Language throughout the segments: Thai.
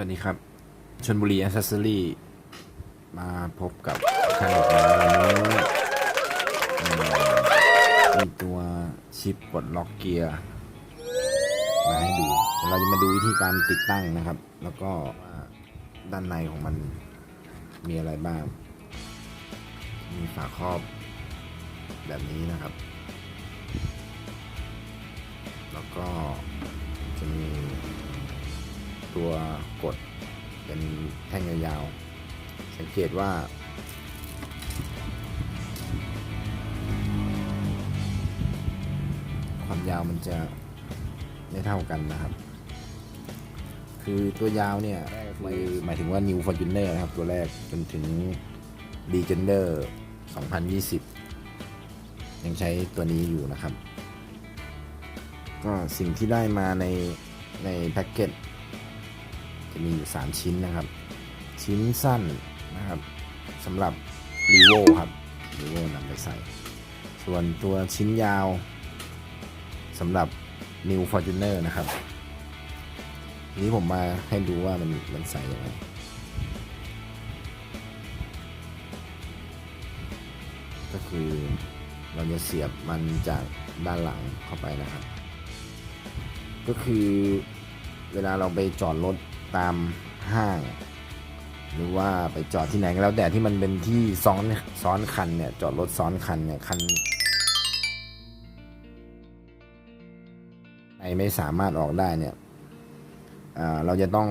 วัสดีครับชนบุรี a อ c เซอรี่มาพบกับคันอีกแล้ววันนี้มีตัวชิปปลดล็อกเกียร์มาให้ดู เราจะมาดูวิธีการติดตั้งนะครับ แล้วก็ด้านในของมันมีอะไรบ้าง มีฝาครอบแบบนี้นะครับ แล้วก็จะมี ตัวกดเป็นแท่งยาวๆ สังเกตว่า ความยาวมันจะไม่เท่ากันนะครับ คือตัวยาวเนี่ยคือหมายถึงว่า New Fortuner นะครับตัวแรกจนถึง Legender 2020 ยังใช้ตัวนี้อยู่นะครับ ก็สิ่งที่ได้มาในในแพ็กเกจ จะมีอยู่ 3 ชิ้นนะครับ ชิ้นสั้นนะครับสำหรับ r e v o ครับ r e v o นำไปใส่ ส่วนตัวชิ้นยาวสำหรับ New Fortuner นะครับ นี้ผมมาให้ดูว่ามันมันใส่ยังไงก็คือเราจะเสียบมันจากด้านหลังเข้าไปนะครับ ก็คือเวลาเราไปจอดรถ ตามห้าง หรือว่าไปจอดที่ไหนก็แล้วแต่ที่มันเป็นที่ซ้อนซ้อนคันเนี่ยจอดรถซ้อนคันเนี่ยคันไหนไม่สามารถออกได้เนี่ยเราจะต้อง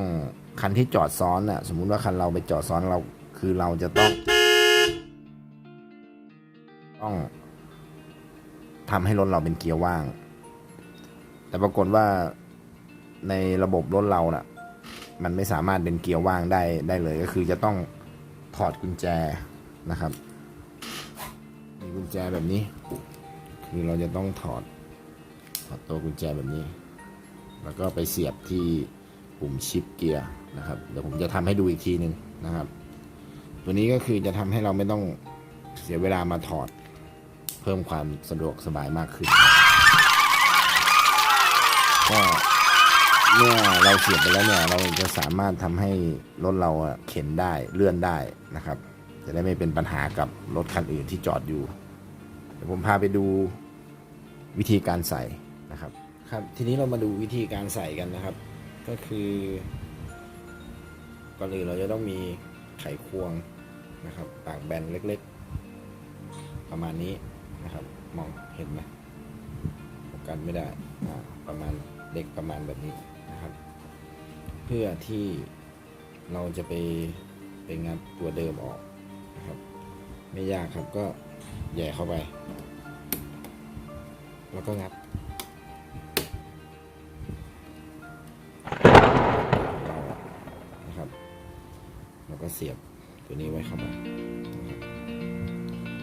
คันที่จอดซ้อนน่ะสมมุติว่าคันเราไปจอดซ้อนเราคือเราจะต้อง ต้องทำให้รถเราเป็นเกียร์ว่าง แต่ปรากฏว่าในระบบรถเราน่ะ มันไม่สามารถเป็นเกียร์ว่างได้ได้เลยก็คือจะต้องถอดกุญแจนะครับ มีกุญแจแบบนี้ คือเราจะต้องถอดถอดตัวกุญแจแบบนี้ แล้วก็ไปเสียบที่ปุ่มชิปเกียร์นะครับเดี๋ยวผมจะทำให้ดูอีกทีหนึ่งนะครับ ตัวนี้ก็คือจะทำให้เราไม่ต้องเสียเวลามาถอด เพิ่มความสะดวกสบายมากขึ้นก็ เมื่อเราเสียบไปแล้วเนี่ยเราจะสามารถทำให้รถเราอะเข็นได้เลื่อนได้นะครับ จะได้ไม่เป็นปัญหากับรถคันอื่นที่จอดอยู่เดี๋ยวผมพาไปดูวิธีการใส่นะครับครับ ทีนี้เรามาดูวิธีการใส่กันนะครับ ก็คือก่อนอื่นเราจะต้องมีไขควงนะครับปากแบนเล็กๆ ประมาณนี้นะครับ มองเห็นไหมโฟกัสไม่ได้ประมาณเล็กประมาณแบบนี้ พื่อที่เราจะไปไปงัดตัวเดิมออกนะครับ ไม่ยากครับก็แย่เข้าไป แล้วก็งัดนะครับ แล้วก็เสียบตัวนี้ไว้เข้ามา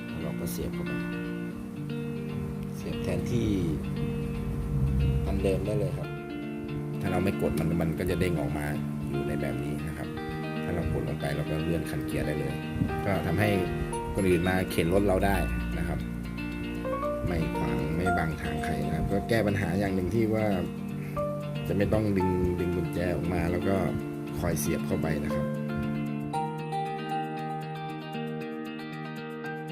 แล้วเราก็เสียบเข้ามาเสียบแทนที่อันเดิมได้เลยครับ ถ้าเราไม่กดมันมันก็จะเด้งออกมาอยู่ในแบบนี้นะครับ ถ้าเรากดลงไปเราก็เลื่อนคันเกียร์ได้เลย ก็ทำให้คนอื่นมาเข็นรถเราได้นะครับ ไม่ขวางไม่บังทางใครนะครับ ก็แก้ปัญหาอย่างหนึ่งที่ว่าจะไม่ต้องดึงดึงกุญแจออกมาแล้วก็คอยเสียบเข้าไปนะครับ